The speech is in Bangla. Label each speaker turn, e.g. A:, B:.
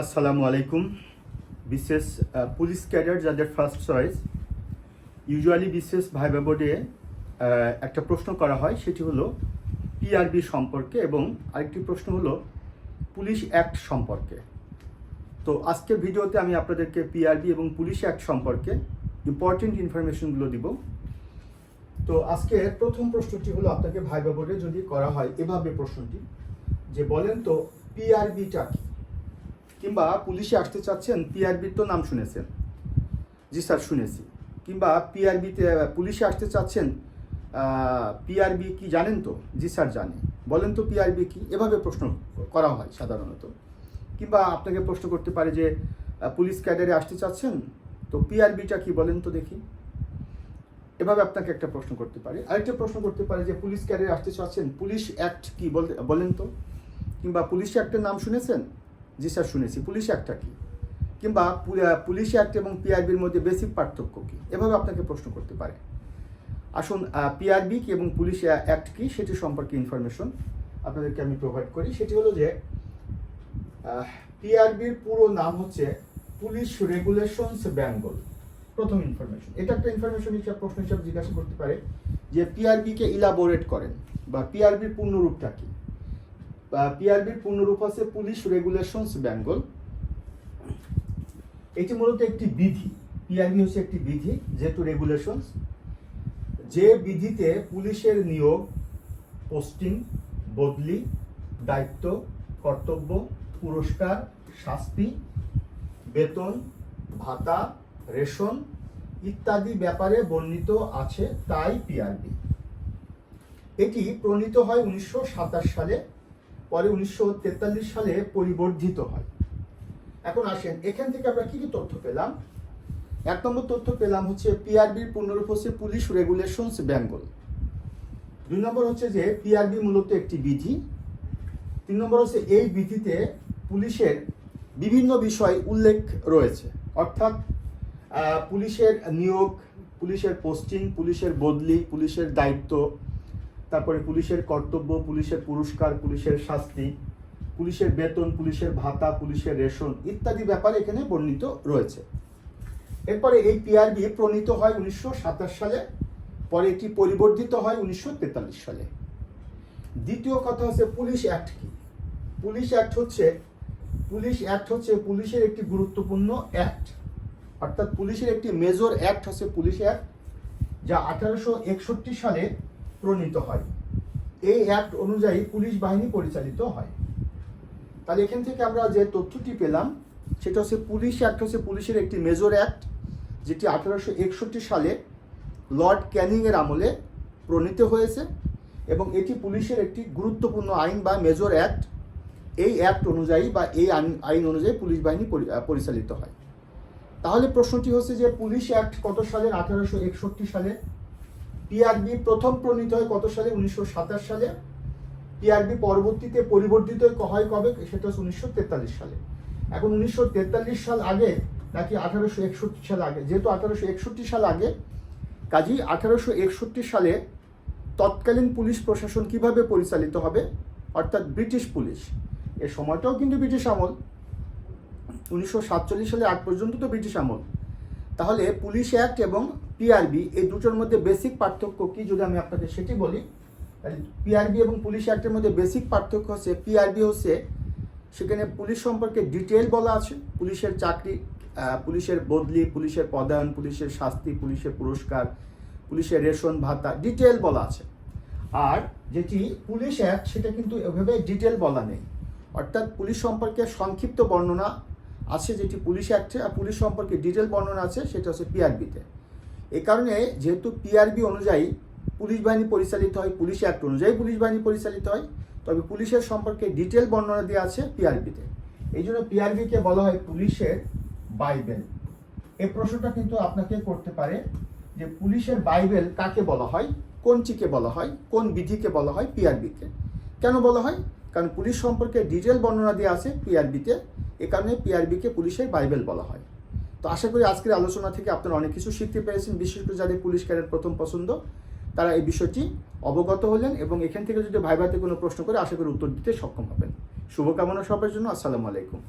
A: আসসালামু আলাইকুম। বিশেষ পুলিশ ক্যাডার যাদের ফার্স্ট চয়েস ইউজুয়ালি বিশেষ ভাইবা বোর্ডে একটা প্রশ্ন করা হয়, সেটি হলো পিআরবি সম্পর্কে এবং আরেকটি প্রশ্ন হলো পুলিশ অ্যাক্ট সম্পর্কে। তো আজকের ভিডিওতে আমি আপনাদেরকে পিআরবি এবং পুলিশ অ্যাক্ট সম্পর্কে ইম্পর্টেন্ট ইনফরমেশনগুলো দিব। তো আজকে প্রথম প্রশ্নটি হলো আপনাকে ভাইবা বোর্ডে যদি করা হয় এভাবে প্রশ্নটি, যে বলেন তো পিআরবিটা কি? কিংবা পুলিশে আসতে চাচ্ছেন পিআরবির তো নাম শুনেছেন। জি স্যার, শুনেছি। কিংবা পিআরবিতে পুলিশে আসতে চাচ্ছেন পিআরবি কি জানেন তো? জি স্যার, জানি। বলেন তো পিআরবি কি? এভাবে প্রশ্ন করা হয় সাধারণত। কিংবা আপনাকে প্রশ্ন করতে পারে যে পুলিশ ক্যাডারে আসতে চাচ্ছেন, তো পিআরবিটা কি বলেন তো দেখি। এভাবে আপনাকে একটা প্রশ্ন করতে পারে। আরেকটা প্রশ্ন করতে পারে যে, পুলিশ ক্যাডারে আসতে চাচ্ছেন, পুলিশ অ্যাক্ট কি বলতে বলেন তো। কিংবা পুলিশ অ্যাক্টের নাম শুনেছেন? জি স্যার, শুনেছি। পুলিশ অ্যাক্টটা কি? কিংবা পুলিশ অ্যাক্ট এবং পিআরবির মধ্যে বেসিক পার্থক্য কি? এভাবে আপনাকে প্রশ্ন করতে পারে। আসুন পিআরবি কি এবং পুলিশ অ্যাক্ট কি সেটি সম্পর্কে ইনফরমেশন আপনাদেরকে আমি প্রোভাইড করি। সেটি হলো যে পিআরবির পুরো নাম হচ্ছে পুলিশ রেগুলেশনস বেঙ্গল প্রথম ইনফরমেশন এটা একটা ইনফরমেশন হিসাবে, প্রশ্ন হিসাবে জিজ্ঞাসা করতে পারে যে পিআরবিকে ইলাবোরেট করেন বা পিআরবির পূর্ণরূপটা কি? পিআরবির পূর্ণরূপ হচ্ছে পুলিশ রেগুলেশনস বেঙ্গল। এটি মূলত একটি বিধি। পিআরবি হচ্ছে একটি বিধি, যেহেতু রেগুলেশনস যে বিধিতে পুলিশের নিয়োগ পোস্টিং বদলি, দায়িত্ব, কর্তব্য, পুরস্কার, শাস্তি, বেতন, ভাতা, রেশন ইত্যাদি ব্যাপারে বর্ণিত আছে, তাই পিআরবি এটি প্রণীত হয় উনিশশো সাতাশ সালে। পরে উনিশশো তেতাল্লিশ সালে পরিবর্ধিত হয়। এখন আসেন, এখান থেকে আমরা কি কি তথ্য পেলাম? এক নম্বর তথ্য পেলাম হচ্ছে পিআরবির পূর্ণরূপ হচ্ছে পুলিশ রেগুলেশনস বেঙ্গল। দুই নম্বর হচ্ছে যে পিআরবি মূলত একটি বিধি। তিন নম্বর হচ্ছে এই বিধিতে পুলিশের বিভিন্ন বিষয় উল্লেখ রয়েছে। অর্থাৎ পুলিশের নিয়োগ, পুলিশের পোস্টিং, পুলিশের বদলি, পুলিশের দায়িত্ব তারপরে পুলিশের কর্তব্য, পুলিশের পুরস্কার, পুলিশের শাস্তি, পুলিশের বেতন, পুলিশের ভাতা, পুলিশের রেশন ইত্যাদি ব্যাপারে এখানে বর্ণিত রয়েছে। এরপরে এই পিআরবি প্রণীত হয় উনিশশো সাতাশ সালে, পরে এটি পরিবর্ধিত হয় উনিশশো তেতাল্লিশ সালে। দ্বিতীয় কথা হচ্ছে পুলিশ অ্যাক্ট কি? পুলিশ অ্যাক্ট হচ্ছে, পুলিশ অ্যাক্ট হচ্ছে পুলিশের একটি গুরুত্বপূর্ণ অ্যাক্ট। অর্থাৎ পুলিশের একটি মেজর অ্যাক্ট হচ্ছে পুলিশ অ্যাক্ট, যা আঠারোশো একষট্টি সালে প্রণীত হয়। এই অ্যাক্ট অনুযায়ী পুলিশ বাহিনী পরিচালিত হয়। তাহলে এখান থেকে আমরা যে তথ্যটি পেলাম, সেটা হচ্ছে পুলিশ অ্যাক্ট হচ্ছে পুলিশের একটি মেজর অ্যাক্ট যেটি আঠারোশো একষট্টি সালে লর্ড ক্যানিংয়ের আমলে প্রণীত হয়েছে এবং এটি পুলিশের একটি গুরুত্বপূর্ণ আইন বা মেজর অ্যাক্ট এই অ্যাক্ট অনুযায়ী বা এই আইন অনুযায়ী পুলিশ বাহিনী পরিচালিত হয়। তাহলে প্রশ্নটি হচ্ছে যে পুলিশ অ্যাক্ট কত সালের? আঠারোশো একষট্টি সালে পিআরবি প্রথম প্রণীত হয় কত সালে? উনিশশো সাতাশ সালে। পিআরবি পরবর্তীতে পরিবর্তিত হয় কবে? সেটা হচ্ছে উনিশশো তেতাল্লিশ সালে। এখন উনিশশো তেতাল্লিশ সাল আগে নাকি আঠারোশো একষট্টি সাল আগে? যেহেতু আঠারোশো একষট্টি সাল আগে কাজী আঠারোশো একষট্টি সালে তৎকালীন পুলিশ প্রশাসন কীভাবে পরিচালিত হবে? অর্থাৎ ব্রিটিশ পুলিশ। এর সময়টাও কিন্তু ব্রিটিশ আমল। উনিশশো সাতচল্লিশ সালে আগ পর্যন্ত তো ব্রিটিশ আমল। তাহলে পুলিশ অ্যাক্ট এবং পিআরবি এই দুটোর মধ্যে বেসিক পার্থক্য কি যদি আমি আপনাকে সেটি বলি পিআরবি এবং পুলিশ অ্যাক্টের মধ্যে বেসিক পার্থক্য হচ্ছে, পিআরবি হচ্ছে সেখানে পুলিশ সম্পর্কে ডিটেল বলা আছে, পুলিশের চাকরি পুলিশের বদলি, পুলিশের পদায়ন পুলিশের শাস্তি, পুলিশের পুরস্কার, পুলিশের রেশন, ভাতা ডিটেল বলা আছে। আর যেটি পুলিশ অ্যাক্ট, সেটা কিন্তু এভাবে ডিটেল বলা নেই। অর্থাৎ পুলিশ সম্পর্কে সংক্ষিপ্ত বর্ণনা আছে যেটি পুলিশ অ্যাক্টে, আর পুলিশ সম্পর্কে ডিটেল বর্ণনা আছে, সেটা হচ্ছে পিআরবিতে এ কারণে যেহেতু পিআরবি অনুযায়ী পুলিশ বাহিনী পরিচালিত হয়, পুলিশ অ্যাক্ট অনুযায়ী পুলিশ বাহিনী পরিচালিত হয়, তবে পুলিশের সম্পর্কে ডিটেল বর্ণনা দেওয়া আছে পিআরবিতে এই জন্য পিআরবিকে বলা হয় পুলিশের বাইবেল। এই প্রশ্নটা কিন্তু আপনাকে করতে পারে যে পুলিশের বাইবেল কাকে বলা হয়, কোনটিকে বলা হয়, কোন বিধিকে বলা হয় পিআরবিকে কেন বলা হয়? কারণ পুলিশ সম্পর্কে ডিটেল বর্ণনা দিয়ে আছে পিআরবিতে। এ কারণে পিআরবিকে পুলিশের বাইবেল বলা হয়। তো আশা করি আজকের আলোচনা থেকে আপনারা অনেক কিছু শিখতে পেরেছেন, বিশেষ করে যাদের পুলিশ ক্যাডার প্রথম পছন্দ, তারা এই বিষয়টি অবগত হলেন এবং এখান থেকে যদি ভাইভাতে কোনো প্রশ্ন করে, আশা করি উত্তর দিতে সক্ষম হবেন। শুভকামনা সবার জন্য, আসসালামু আলাইকুম।